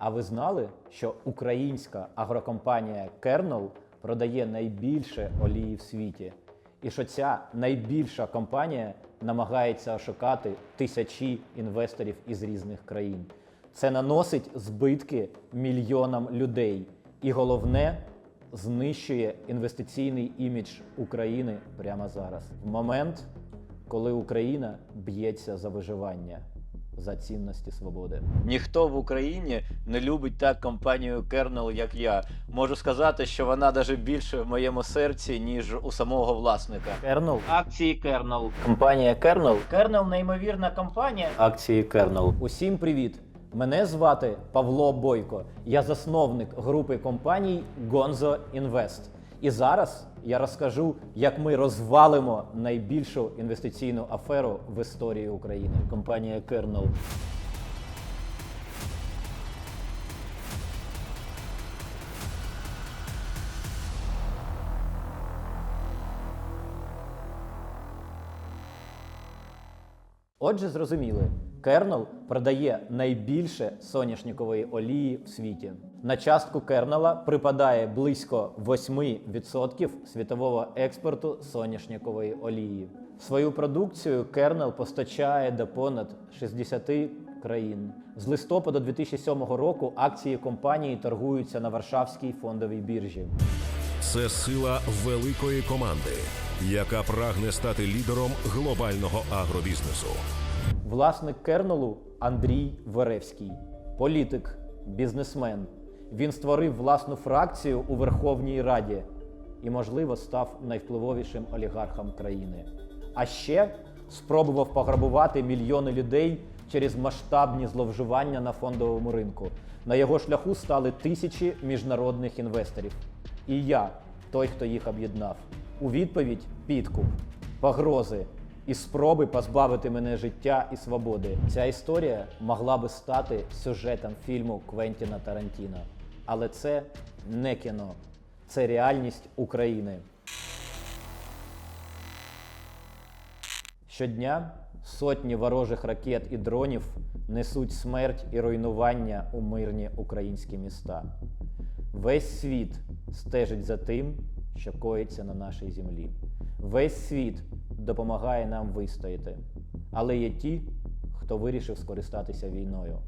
А ви знали, що українська агрокомпанія Kernel продає найбільше олії в світі? І що ця найбільша компанія намагається ошукати тисячі інвесторів із різних країн. Це наносить збитки мільйонам людей. І головне, знищує інвестиційний імідж України прямо зараз. В момент, коли Україна б'ється за виживання, за цінності свободи. Ніхто в Україні не любить так компанію Kernel, як я. Можу сказати, що вона навіть більше в моєму серці, ніж у самого власника. Kernel. Акції Kernel. Компанія Kernel. Kernel неймовірна компанія. Акції Kernel. Усім привіт! Мене звати Павло Бойко. Я засновник групи компаній Gonzo Invest. І зараз я розкажу, як ми розвалимо найбільшу інвестиційну аферу в історії України. Компанія Kernel. Отже, зрозуміли, Кернел продає найбільше соняшникової олії в світі. На частку Кернела припадає близько 8% світового експорту соняшникової олії. Свою продукцію Кернел постачає до понад 60 країн. З листопада 2007 року акції компанії торгуються на Варшавській фондовій біржі. Це сила великої команди, яка прагне стати лідером глобального агробізнесу. Власник Кернелу Андрій Веревський, політик, бізнесмен. Він створив власну фракцію у Верховній Раді і, можливо, став найвпливовішим олігархом країни. А ще спробував пограбувати мільйони людей через масштабні зловживання на фондовому ринку. На його шляху стали тисячі міжнародних інвесторів. І я, той, хто їх об'єднав. У відповідь підкуп, погрози і спроби позбавити мене життя і свободи. Ця історія могла би стати сюжетом фільму Квентіна Тарантіно. Але це не кіно, це реальність України. Щодня сотні ворожих ракет і дронів несуть смерть і руйнування у мирні українські міста. Весь світ стежить за тим, що коїться на нашій землі. Весь світ допомагає нам вистояти. Але є ті, хто вирішив скористатися війною,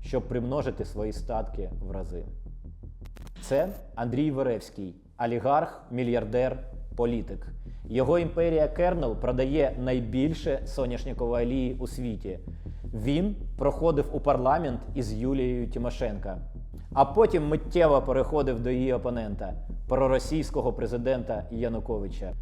щоб примножити свої статки в рази. Це Андрій Веревський, олігарх, мільярдер, політик. Його імперія Кернел продає найбільше соняшникової олії у світі. Він проходив у парламент із Юлією Тимошенка, а потім миттєво переходив до її опонента, проросійського президента Януковича.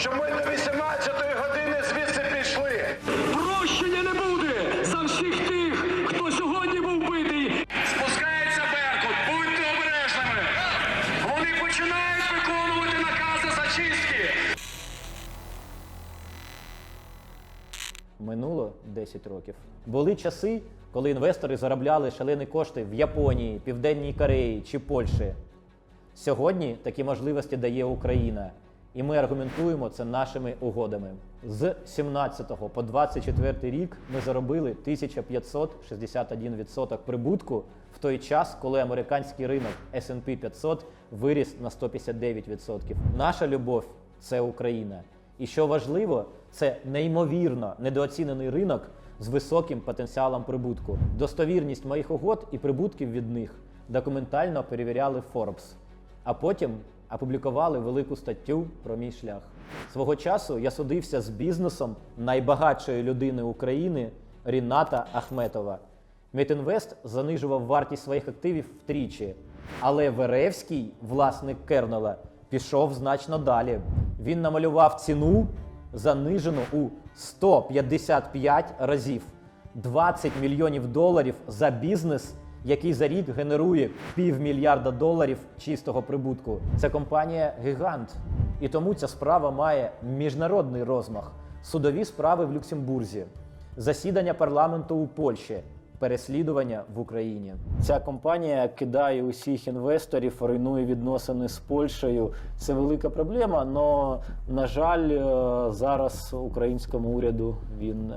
Що ми до 18-ї години звідси пішли. Прощення не буде за всіх тих, хто сьогодні був битий. Спускається Беркут, будьте обережними. Вони починають виконувати накази зачистки. Минуло 10 років. Були часи, коли інвестори заробляли шалені кошти в Японії, Південній Кореї чи Польщі. Сьогодні такі можливості дає Україна, і ми аргументуємо це нашими угодами. З 17 по 24 рік ми заробили 1561% прибутку в той час, коли американський ринок S&P 500 виріс на 159%. Наша любов це Україна. І що важливо, це неймовірно недооцінений ринок з високим потенціалом прибутку. Достовірність моїх угод і прибутків від них документально перевіряли Forbes, а потім опублікували велику статтю про мій шлях. Свого часу я судився з бізнесом найбагатшої людини України Ріната Ахметова. Мітінвест занижував вартість своїх активів втричі, але Веревський, власник Кернела, пішов значно далі. Він намалював ціну занижену у 155 разів. 20 мільйонів доларів за бізнес, який за рік генерує півмільярда доларів чистого прибутку. Це компанія Гігант. І тому ця справа має міжнародний розмах. Судові справи в Люксембурзі, засідання парламенту у Польщі, переслідування в Україні. Ця компанія кидає усіх інвесторів, руйнує відносини з Польщею. Це велика проблема. але, на жаль, е, зараз українському уряду він.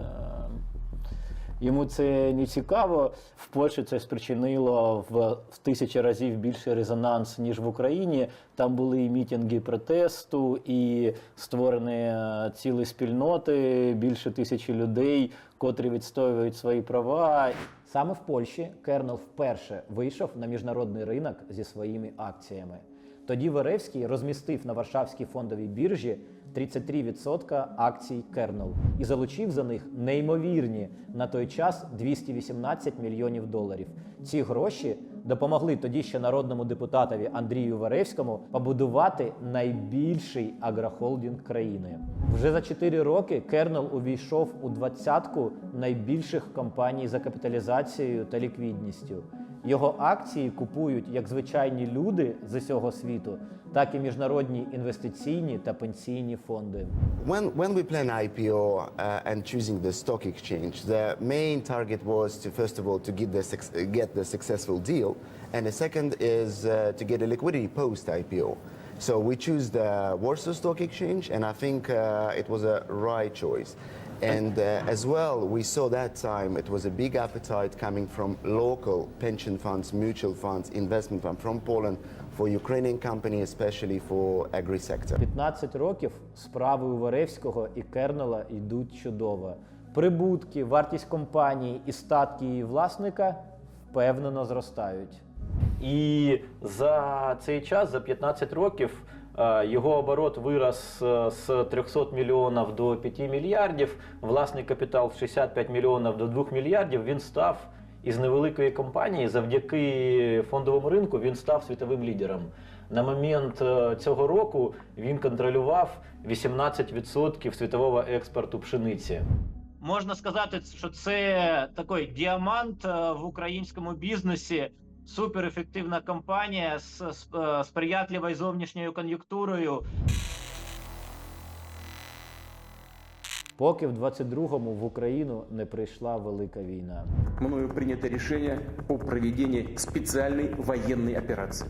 Йому це не цікаво. В Польщі це спричинило в, в тисячі разів більший резонанс, ніж в Україні. Там були і мітинги протесту, і створені е, цілі спільноти, більше тисячі людей, котрі відстоюють свої права. Саме в Польщі Кернел вперше вийшов на міжнародний ринок зі своїми акціями. Тоді Веревський розмістив на Варшавській фондовій біржі 33% акцій Кернел і залучив за них неймовірні на той час 218 мільйонів доларів. Ці гроші допомогли тоді ще народному депутатові Андрію Веревському побудувати найбільший агрохолдинг країни. Вже за 4 роки Кернел увійшов у двадцятку найбільших компаній за капіталізацією та ліквідністю. Його акції купують як звичайні люди з усього світу, так і міжнародні інвестиційні та пенсійні фонди. When, when we plan IPO uh, and choosing the stock exchange, the main target was to first of all to get the, uh, get the successful deal, and the second is uh, to get a liquidity post IPO. So we choose the Warsaw Stock Exchange, and I think uh, it was a right choice. And uh, as well, we saw that time it was a big appetite coming from local pension funds, mutual funds, investment funds from Poland for Ukrainian company, especially for agri sector. 15 років справи у Варевського і Кернела йдуть чудово. Прибутки, вартість компанії і статки її власника впевнено зростають. І за цей час, за 15 років, е, його оборот вирос е, з 300 мільйонів до 5 мільярдів. Власний капітал з 65 мільйонів до 2 мільярдів. Він став із невеликої компанії завдяки фондовому ринку. Він став світовим лідером. На момент е, цього року він контролював 18% світового експорту пшениці. Можна сказати, що це такий діамант е, в українському бізнесі. Суперефективна компанія з з, е, сприятливою зовнішньою кон'юнктурою. Поки в 22-му в Україну не прийшла велика війна. мною прийнято рішення про проведення спеціальної воєнної операции.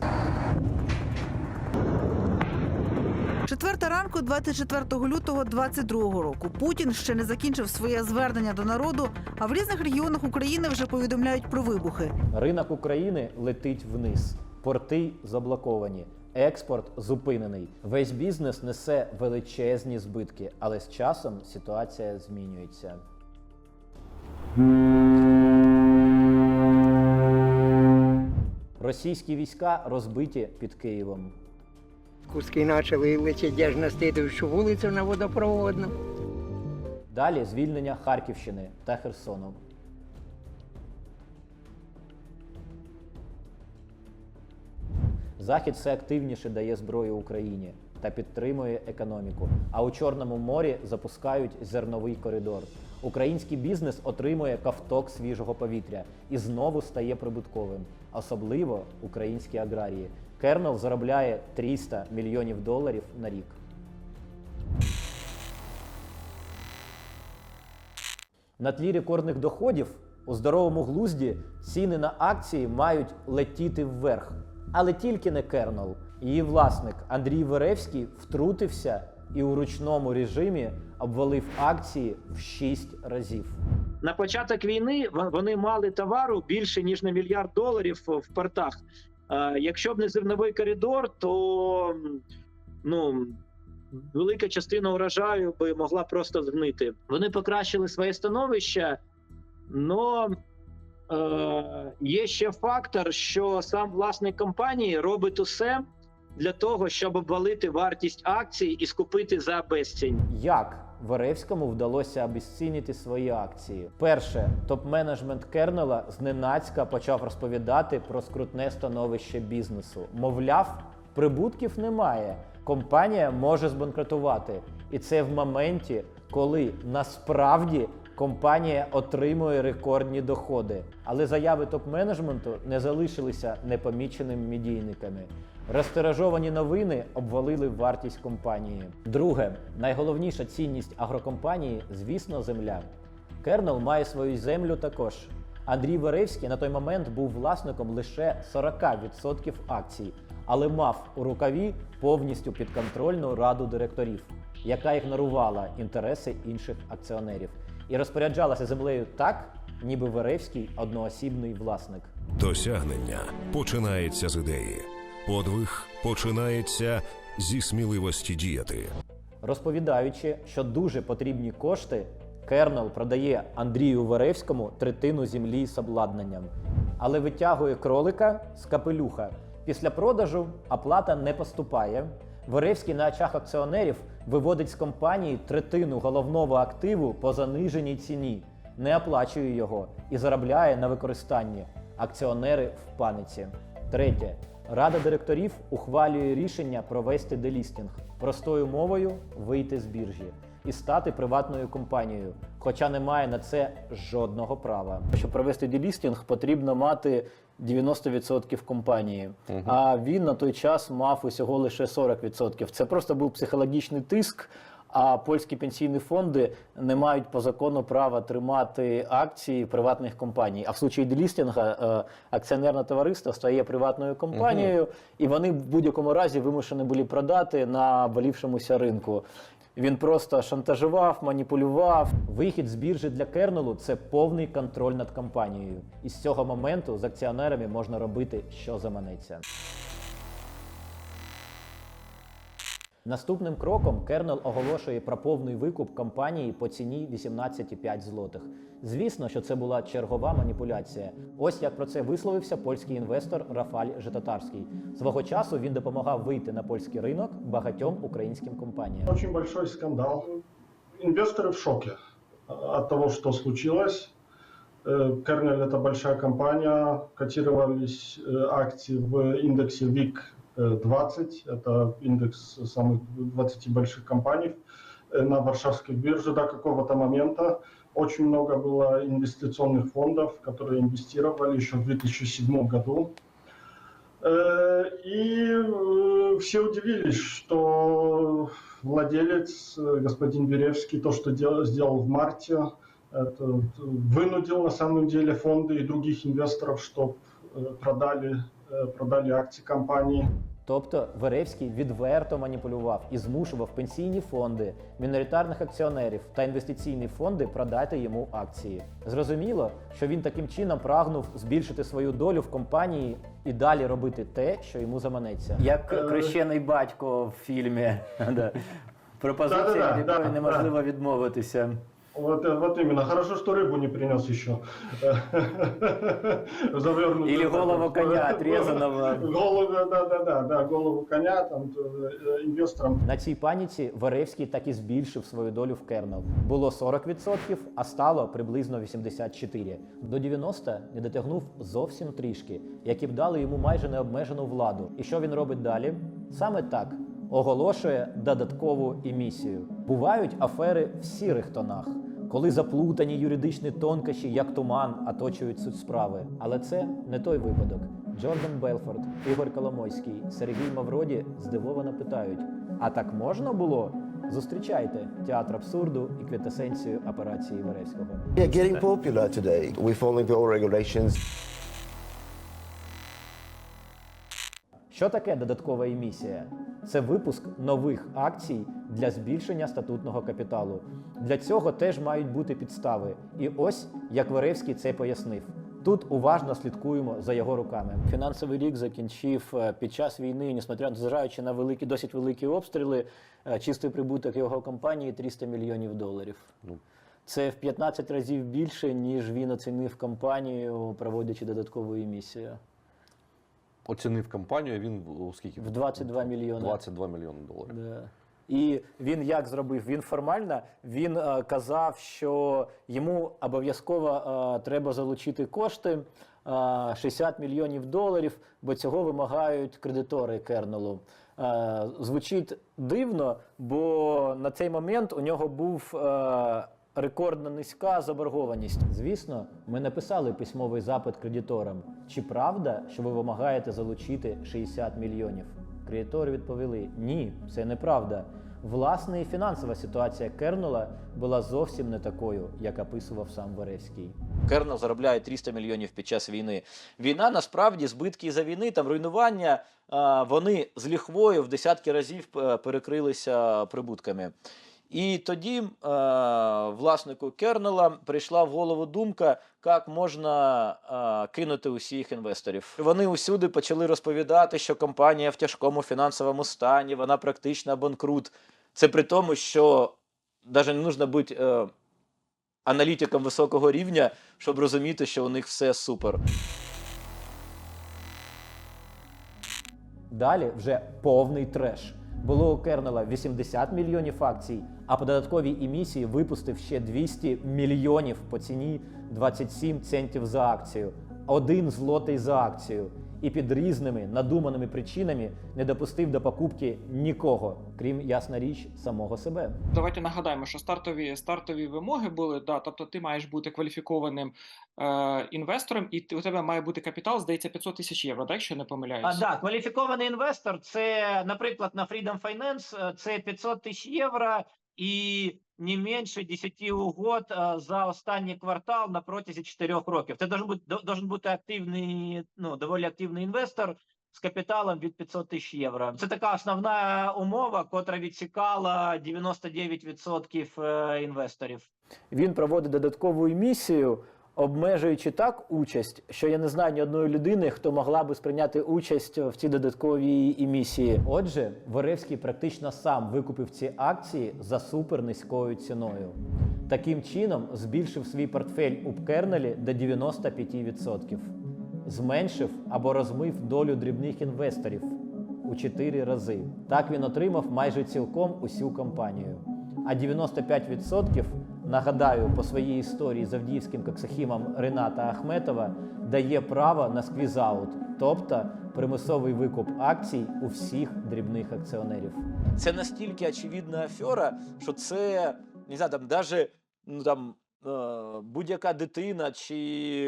Четверта ранку, 24 лютого 22 року. Путін ще не закінчив своє звернення до народу, а в різних регіонах України вже повідомляють про вибухи. Ринок України летить вниз, порти заблоковані, експорт зупинений. Весь бізнес несе величезні збитки, але з часом ситуація змінюється. Російські війська розбиті під Києвом. Куски почали летіти аж на слідуючу вулицю на водопроводну. Далі звільнення Харківщини та Херсону. Захід все активніше дає зброю Україні та підтримує економіку. А у Чорному морі запускають зерновий коридор. Український бізнес отримує ковток свіжого повітря і знову стає прибутковим, особливо українські аграрії. Кернел заробляє 300 мільйонів доларів на рік. На тлі рекордних доходів у здоровому глузді ціни на акції мають летіти вверх. Але тільки не Кернел. Її власник Андрій Веревський втрутився і у ручному режимі обвалив акції в 6 разів. на початок війни вони мали товару більше ніж на мільярд доларів в портах. Якщо б не зерновий коридор, то ну. Велика частина урожаю би могла просто згнити. Вони покращили своє становище, але е, є ще фактор, що сам власник компанії робить усе для того, щоб обвалити вартість акцій і скупити за безцінь. Як Веревському вдалося обезцінити свої акції? Перше, топ-менеджмент Кернела зненацька почав розповідати про скрутне становище бізнесу. Мовляв, прибутків немає. Компанія може збанкрутувати. І це в моменті, коли насправді компанія отримує рекордні доходи. Але заяви топ-менеджменту не залишилися непоміченими медійниками. Розтиражовані новини обвалили вартість компанії. Друге, найголовніша цінність агрокомпанії, звісно, земля. Кернел має свою землю також. Андрій Веревський на той момент був власником лише 40% акцій, але мав у рукаві повністю підконтрольну раду директорів, яка ігнорувала інтереси інших акціонерів і розпоряджалася землею так, ніби Веревський одноосібний власник. Досягнення починається з ідеї. Подвиг починається зі сміливості діяти. Розповідаючи, що дуже потрібні кошти, Кернел продає Андрію Веревському третину землі з обладнанням, але витягує кролика з капелюха. Після продажу оплата не поступає. Веревський на очах акціонерів виводить з компанії третину головного активу по заниженій ціні, не оплачує його і заробляє на використанні. Акціонери в паниці. Третє. Рада директорів ухвалює рішення провести делістінг. Простою мовою вийти з біржі і стати приватною компанією, хоча не має на це жодного права. Щоб провести делістінг, потрібно мати 90% компанії. А він на той час мав усього лише 40%. Це просто був психологічний тиск. А польські пенсійні фонди не мають по закону права тримати акції приватних компаній. А в случаї делістінга е, акціонерне товариство стає приватною компанією, і вони в будь-якому разі вимушені були продати на болівшомуся ринку. Він просто шантажував, маніпулював. Вихід з біржі для Кернелу це повний контроль над компанією. І з цього моменту з акціонерами можна робити, що заманеться. Наступним кроком Кернел оголошує про повний викуп компанії по ціні 18,5 злотих. Звісно, що це була чергова маніпуляція. Ось як про це висловився польський інвестор Рафаль Житотарський. Свого часу він допомагав вийти на польський ринок багатьом українським компаніям. Очень большой скандал. Инвесторы в шоке от того, что случилось. Э, Kernel это большая компания, котировались э, акции в индексе ВИК-20, это индекс самых 20 больших компаний э, на Варшавской бирже до какого-то момента. Очень много было инвестиционных фондов, которые инвестировали еще в 2007 году. Э, И э, все удивились, что владелец, э, господин Веревский, то, что дел- сделал в марте, это вынудил на самом деле фонды и других инвесторов, чтобы продали, э, продали акции компании. Тобто Веревський відверто маніпулював і змушував пенсійні фонди, міноритарних акціонерів та інвестиційні фонди продати йому акції. Зрозуміло, що він таким чином прагнув збільшити свою долю в компанії і далі робити те, що йому заманеться. Як Е. хрещений батько в фільмі. Пропозиція, від якої неможливо відмовитися. Вот, э, вот именно. Хорошо, что рыбу не принес еще. Завернутую. Или в это. голову коня отрезанного. Голову, да, да, да, да, голову коня там э, инвесторам На цій паніці Веревський так і збільшив свою долю в Кернел. Було 40%, а стало приблизно 84%. До 90 не дотягнув зовсім трішки, які б дали йому майже необмежену владу. І що він робить далі? Саме так. Оголошує додаткову емісію. Бувають афери в сірих тонах, коли заплутані юридичні тонкощі, як туман, оточують суть справи. Але це не той випадок. Джордан Белфорд, Ігор Коломойський, Сергій Мавроді здивовано питають: а так можна було? Зустрічайте театр абсурду і квітесенцію операції Веревського. Yeah, getting popular today. We following the all regulations. Що таке додаткова емісія? Це випуск нових акцій для збільшення статутного капіталу. Для цього теж мають бути підстави. І ось як Веревський це пояснив. Тут уважно слідкуємо за його руками. Фінансовий рік закінчив е, під час війни, несмотря незважаючи на великі, досить великі обстріли, е, чистий прибуток його компанії 300 мільйонів доларів. Це в 15 разів більше, ніж він оцінив компанію, проводячи додаткову емісію. Оцінив компанію, він скільки? В 22 мільйони. 22 мільйони доларів. Да. І він як зробив? Він формально він е, казав, що йому обов'язково е, треба залучити кошти е, 60 мільйонів доларів, бо цього вимагають кредитори Кернелу. Е, звучить дивно, бо на цей момент у нього був. Е, Рекордно низька заборгованість. Звісно, ми написали письмовий запит кредиторам. Чи правда, що ви вимагаєте залучити 60 мільйонів? Кредитори відповіли: ні, це неправда. Власне, і фінансова ситуація Кернела була зовсім не такою, як описував сам Веревський. Кернел заробляє 300 мільйонів під час війни. Війна насправді збитки за війни, там руйнування, вони з ліхвою в десятки разів е, перекрилися прибутками. І тоді е, власнику Кернела прийшла в голову думка, як можна е, кинути усіх інвесторів. Вони усюди почали розповідати, що компанія в тяжкому фінансовому стані, вона практично банкрут. Це при тому, що навіть не потрібно бути е, аналітиком високого рівня, щоб розуміти, що у них все супер. Далі вже повний треш. Було у Кернела 80 мільйонів акцій, а по додатковій емісії випустив ще 200 мільйонів по ціні 27 центів за акцію, один злотий за акцію. І під різними надуманими причинами не допустив до покупки нікого, крім ясна річ, самого себе. Давайте нагадаємо, що стартові стартові вимоги були, да, тобто ти маєш бути кваліфікованим е, інвестором, і ти, у тебе має бути капітал, здається, 500 тисяч євро, так, якщо не помиляюсь. А, да, кваліфікований інвестор це, наприклад, на Freedom Finance е, це 500 тисяч євро і не менше 10 угод за останній квартал на протязі 4 років. Це должен бути, до- должен бути активний, ну, доволі активний інвестор з капіталом від 500 тисяч євро. Це така основна умова, котра відсікала 99% е, інвесторів. Він проводить додаткову емісію, обмежуючи так участь, що я не знаю ні одної людини, хто могла би сприйняти участь в цій додатковій емісії. Отже, Воревський практично сам викупив ці акції за супернизькою ціною. Таким чином збільшив свій портфель у Кернелі до 95%. Зменшив або розмив долю дрібних інвесторів у 4 рази. Так він отримав майже цілком усю компанію. А 95%, нагадаю, по своїй історії з авдіївським коксахімом Рената Ахметова дає право на сквізаут, тобто примусовий викуп акцій у всіх дрібних акціонерів. Це настільки очевидна афера, що це не знаю, там даже ну там. е, Будь-яка дитина чи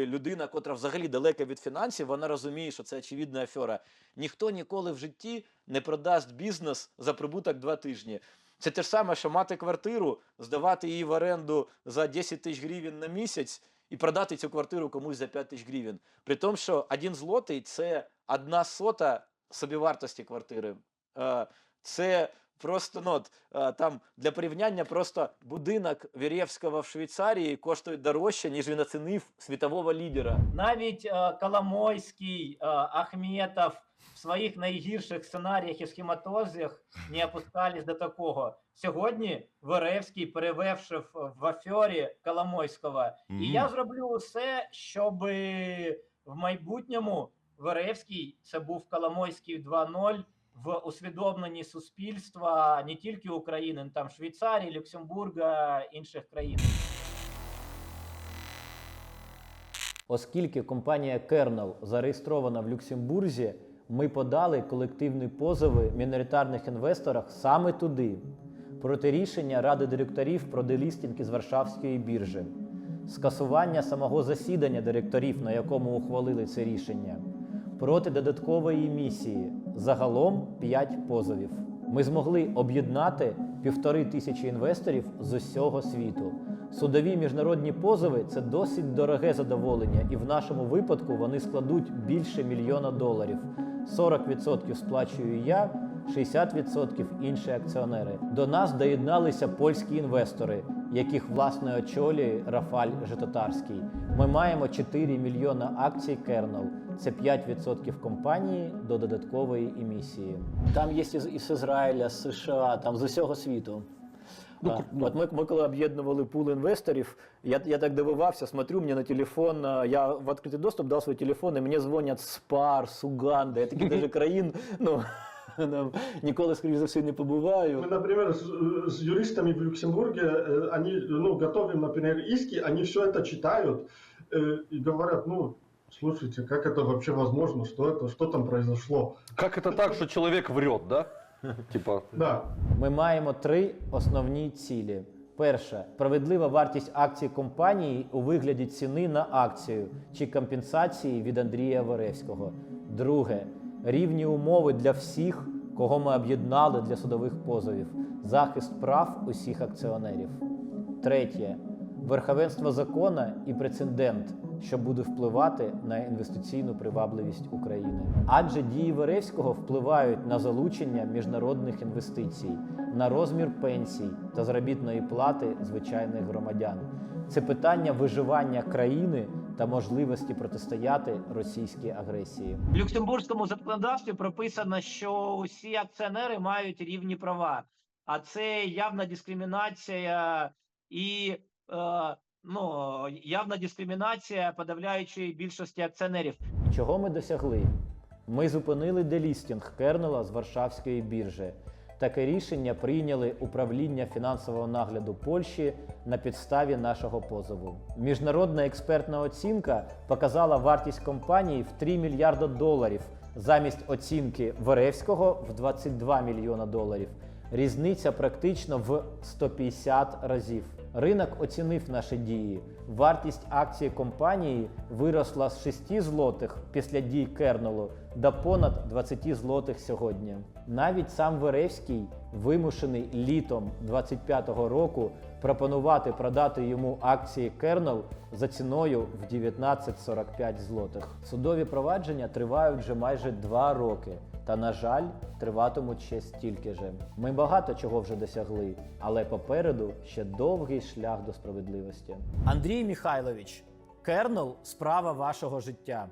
людина, котра взагалі далека від фінансів, вона розуміє, що це очевидна афера. Ніхто ніколи в житті не продасть бізнес за прибуток два тижні. Це те ж саме, що мати квартиру, здавати її в оренду за 10 тисяч гривень на місяць і продати цю квартиру комусь за 5 тисяч гривень. При тому, що один злотий це одна сота собівартості квартири. Е, Це просто ну, от, е, там для порівняння просто будинок Вірєвського в Швейцарії коштує дорожче, ніж він оцінив світового лідера. Навіть е, Коломойський, Ахметов в своїх найгірших сценаріях і схематозах не опускались до такого. Сьогодні Веревський перевершив в афері Коломойського. І я зроблю все, щоб в майбутньому Веревський це був Коломойський 2.0 в усвідомленні суспільства не тільки України, там Швейцарії, Люксембурга, інших країн. Оскільки компанія Kernel зареєстрована в Люксембурзі, ми подали колективні позови міноритарних інвесторах саме туди проти рішення Ради директорів про делістінг із Варшавської біржі, скасування самого засідання директорів, на якому ухвалили це рішення, проти додаткової місії. Загалом 5 позовів. Ми змогли об'єднати півтори тисячі інвесторів з усього світу. Судові міжнародні позови це досить дороге задоволення, і в нашому випадку вони складуть більше мільйона доларів. 40% сплачую я, 60% інші акціонери. До нас доєдналися польські інвестори, яких власне очолює Рафаль Житотарський. Ми маємо 4 мільйона акцій Kernel. Це 5% компанії до додаткової емісії. Там є із Ізраїля, з США, там з усього світу. А, От ми, ми коли об'єднували пул інвесторів, я, я так дивувався, смотрю мені на телефон, а, я в відкритий доступ дав свій телефон, і мені дзвонять з пар, з Уганди, я таких даже країн, ну, там, ніколи, скоріш за все, не побуваю. Мы, например, с, с юристами в Люксембурге, э, они, ну, готовим, например, иски, они все это читают э, и говорят, ну, слушайте, как это вообще возможно, что это, что там произошло? Как это так, что человек врет, да? Типа, Да, Ми маємо три основні цілі. Перша справедлива вартість акцій компанії у вигляді ціни на акцію чи компенсації від Андрія Веревського. Друге рівні умови для всіх, кого ми об'єднали для судових позовів. захист прав усіх акціонерів. Третє верховенство закона і прецедент, що буде впливати на інвестиційну привабливість України. Адже дії Веревського впливають на залучення міжнародних інвестицій, на розмір пенсій та заробітної плати звичайних громадян. Це питання виживання країни та можливості протистояти російській агресії. В люксембурзькому законодавстві прописано, що усі акціонери мають рівні права, а це явна дискримінація і е, ну, явна дискримінація подавляючої більшості акціонерів. Чого ми досягли? Ми зупинили делістінг Кернела з Варшавської біржі. Таке рішення прийняли управління фінансового нагляду Польщі на підставі нашого позову. Міжнародна експертна оцінка показала вартість компанії в 3 мільярда доларів замість оцінки Веревського в 22 мільйона доларів. Різниця практично в 150 разів. Ринок оцінив наші дії. Вартість акції компанії виросла з 6 злотих після дій Кернелу до понад 20 злотих сьогодні. Навіть сам Веревський, вимушений літом 25-го року пропонувати продати йому акції Кернел за ціною в 19,45 злотих. Судові провадження тривають вже майже два роки. Та, на жаль, триватимуть ще стільки же. Ми багато чого вже досягли, але попереду ще довгий шлях до справедливості. Андрій Михайлович, Кернел справа вашого життя.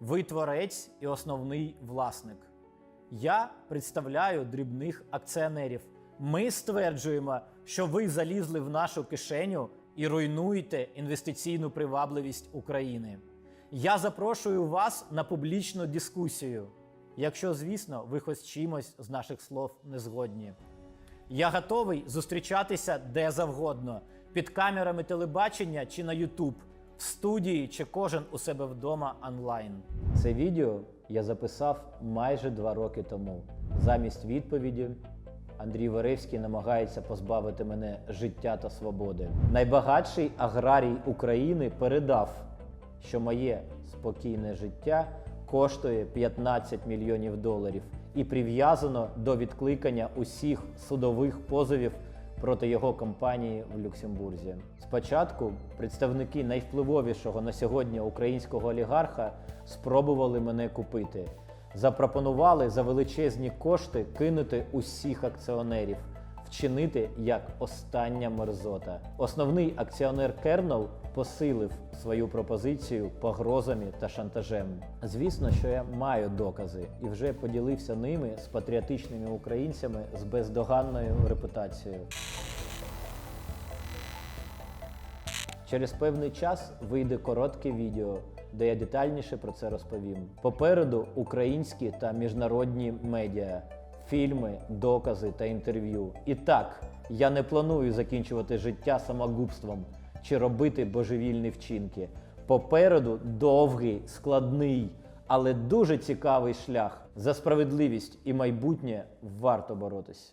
Ви творець і основний власник. Я представляю дрібних акціонерів. Ми стверджуємо, що ви залізли в нашу кишеню і руйнуєте інвестиційну привабливість України. Я запрошую вас на публічну дискусію. Якщо, звісно, ви хоч чимось з наших слов не згодні. Я готовий зустрічатися де завгодно під камерами телебачення чи на YouTube, в студії чи кожен у себе вдома онлайн. Це відео я записав майже два роки тому. Замість відповіді Андрій Веревський намагається позбавити мене життя та свободи. Найбагатший аграрій України передав, що моє спокійне життя коштує 15 мільйонів доларів і прив'язано до відкликання усіх судових позовів проти його компанії в Люксембурзі. Спочатку представники найвпливовішого на сьогодні українського олігарха спробували мене купити. Запропонували за величезні кошти кинути усіх акціонерів, вчинити як остання мерзота. Основний акціонер Кернел посилив свою пропозицію погрозами та шантажем. Звісно, що я маю докази і вже поділився ними з патріотичними українцями з бездоганною репутацією. Через певний час вийде коротке відео, де я детальніше про це розповім. Попереду українські та міжнародні медіа, фільми, докази та інтерв'ю. І так, я не планую закінчувати життя самогубством чи робити божевільні вчинки. Попереду довгий, складний, але дуже цікавий шлях. За справедливість і майбутнє варто боротись.